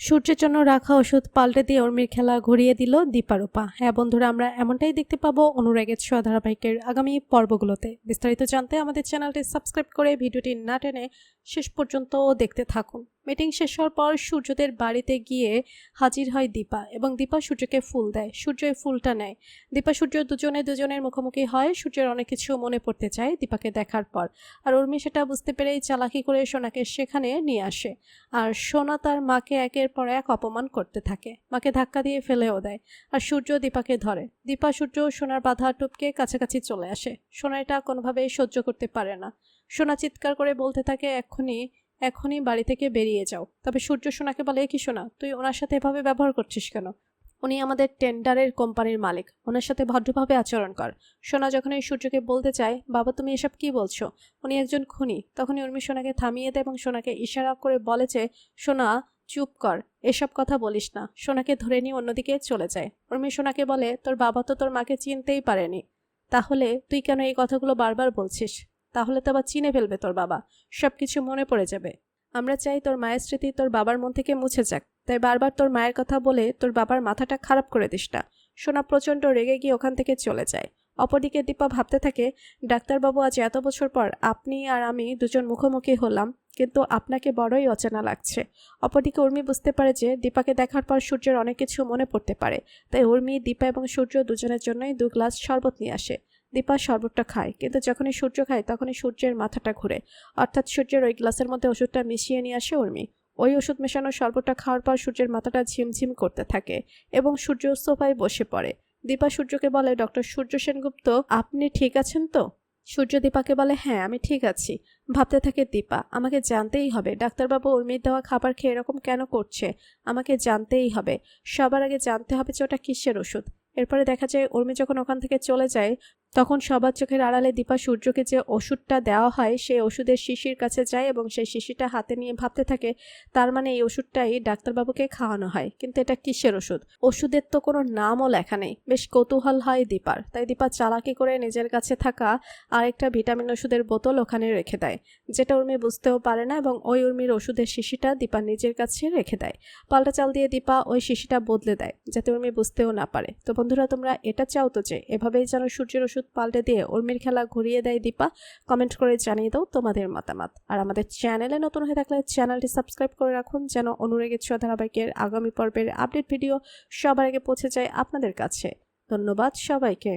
সূর্যের জন্য রাখা ওষুধ পাল্টে দিয়ে অর্মির খেলা ঘুরিয়ে দিল দীপারূপা। হ্যাঁ বন্ধুরা, আমরা এমনটাই দেখতে পাবো অনুরাগের ছোঁয়া ধারাবাহিকের আগামী পর্বগুলোতে। বিস্তারিত জানতে আমাদের চ্যানেলটি সাবস্ক্রাইব করে ভিডিওটি না টেনে শেষ পর্যন্ত দেখতে থাকুন। মিটিং শেষ হওয়ার পর সূর্যদের বাড়িতে গিয়ে হাজির হয় দীপা এবং দীপা সূর্যকে ফুল দেয়। সূর্য এই ফুলটা নেয়। দীপা, সূর্য দুজনে দুজনের মুখোমুখি হয়। সূর্যের অনেক কিছু মনে পড়তে চায় দীপাকে দেখার পর। আর উর্মি সেটা বুঝতে পেরেই চালাকি করে সোনাকে সেখানে নিয়ে আসে। আর সোনা তার মাকে একের পর এক অপমান করতে থাকে। মাকে ধাক্কা দিয়ে ফেলেও দেয়। আর সূর্য দীপাকে ধরে। দীপা, সূর্য সোনার বাধা টুপকে কাছাকাছি চলে আসে। সোনা এটা কোনোভাবেই সহ্য করতে পারে না। সোনা চিৎকার করে বলতে থাকে, এক্ষুনি এখনই বাড়ি থেকে বেরিয়ে যাও। তবে সূর্য সোনাকে বলে "এ কি সোনা? তুই ওনার সাথে এভাবে ব্যবহার করছিস কেন? উনি আমাদের টেন্ডারের কোম্পানির মালিক। ওনার সাথে ভদ্রভাবে আচরণ কর। সোনা যখন এই সূর্যকে বলতে চায়, বাবা, তুমি এসব কি বলছো? উনি একজন খুনি। তখনই উর্মি সোনাকে থামিয়ে দেয় এবং সোনাকে ইশারা করে বলে যে, সোনা, চুপ কর। এসব কথা বলিস না। সোনাকে ধরে নিয়ে অন্যদিকে চলে যায়। উর্মি সোনাকে বলে, তোর বাবা তো তোর মাকে চিনতেই পারেনি। তাহলে তুই কেন এই কথাগুলো বারবার বলছিস? তাহলে তো আবার চিনে ফেলবে তোর বাবা। সব কিছু মনে পড়ে যাবে। আমরা চাই তোর মায়ের স্মৃতি তোর বাবার মন থেকে মুছে যাক। তাই বারবার তোর মায়ের কথা বলে তোর বাবার মাথাটা খারাপ করে দিস না। সোনা প্রচণ্ড রেগে গিয়ে ওখান থেকে চলে যায়। অপরদিকে দীপা ভাবতে থাকে, ডাক্তারবাবু, আজ এত বছর পর আপনি আর আমি দুজন মুখোমুখি হলাম, কিন্তু আপনাকে বড়ই অচেনা লাগছে। অপরদিকে উর্মি বুঝতে পারে যে দীপাকে দেখার পর সূর্যের অনেক কিছু মনে পড়তে পারে। তাই উর্মি, দীপা এবং সূর্য দুজনের জন্যই দু গ্লাস শরবত নিয়ে আসে। দীপা শরবতটা খায়, কিন্তু যখনই সূর্য খায় তখনই সূর্যের মাথাটা ঘুরে। অর্থাৎ সূর্যের ওই গ্লাসের মধ্যে ওষুধটা মিশিয়ে নিয়ে আসে উর্মি। ওই ওষুধ মেশানো শরবতটা খাওয়ার পর সূর্যের মাথাটা ঝিমঝিম করতে থাকে এবং সূর্য সোফায় বসে পড়ে। দীপা সূর্যকে বলে, ডক্টর সূর্য সেনগুপ্ত, আপনি ঠিক আছেন তো? সূর্য দীপাকে বলে হ্যাঁ আমি ঠিক আছি। ভাবতে থাকে দীপা, আমাকে জানতেই হবে। ডাক্তারবাবু উর্মির দেওয়া খাবার খেয়ে এরকম কেন করছে? আমাকে জানতেই হবে। সবার আগে জানতে হবে যে ওটা কিসের ওষুধ। এরপরে দেখা যায় উর্মি যখন ওখান থেকে চলে যায় তখন সবার চোখের আড়ালে দীপা সূর্যকে যে ওষুধটা দেওয়া হয়, সেই ওষুধের শিশির কাছে যায় এবং সেই শিশিটা হাতে নিয়ে ভাবতে থাকে, তার মানে এই ওষুধটাই ডাক্তারবাবুকে খাওয়ানো হয়। কিন্তু এটা কিসের ওষুধ? ওষুধের তো কোনো নামও লেখা নেই। বেশ কৌতূহল হয় দীপার। তাই দীপা চালাকি করে নিজের কাছে থাকা আরেকটা ভিটামিন ওষুধের বোতল ওখানে রেখে দেয়, যেটা উর্মি বুঝতেও পারে না এবং ওই উর্মির ওষুধের শিশিটা দীপা নিজের কাছে রেখে দেয়। পাল্টা চাল দিয়ে দীপা ওই শিশিটা বদলে দেয়, যাতে উর্মি বুঝতেও না পারে। তো বন্ধুরা, তোমরা এটা চাও তো যে, এভাবেই যেন সূর্যের ওষুধ পাল্টে দিয়ে উর্মির খেলা ঘুরিয়ে দেয় দীপা কমেন্ট করে জানিয়ে দাও তোমাদের মতামত। আর আমাদের চ্যানেলে নতুন হয়ে থাকলে চ্যানেলটি সাবস্ক্রাইব করে রাখুন যেন অনুরেগের ছোঁয়া ধারাবাহিকের আগামী পর্বের আপডেট ভিডিও সবার আগে পৌঁছে যায় আপনাদের কাছে। ধন্যবাদ সবাইকে।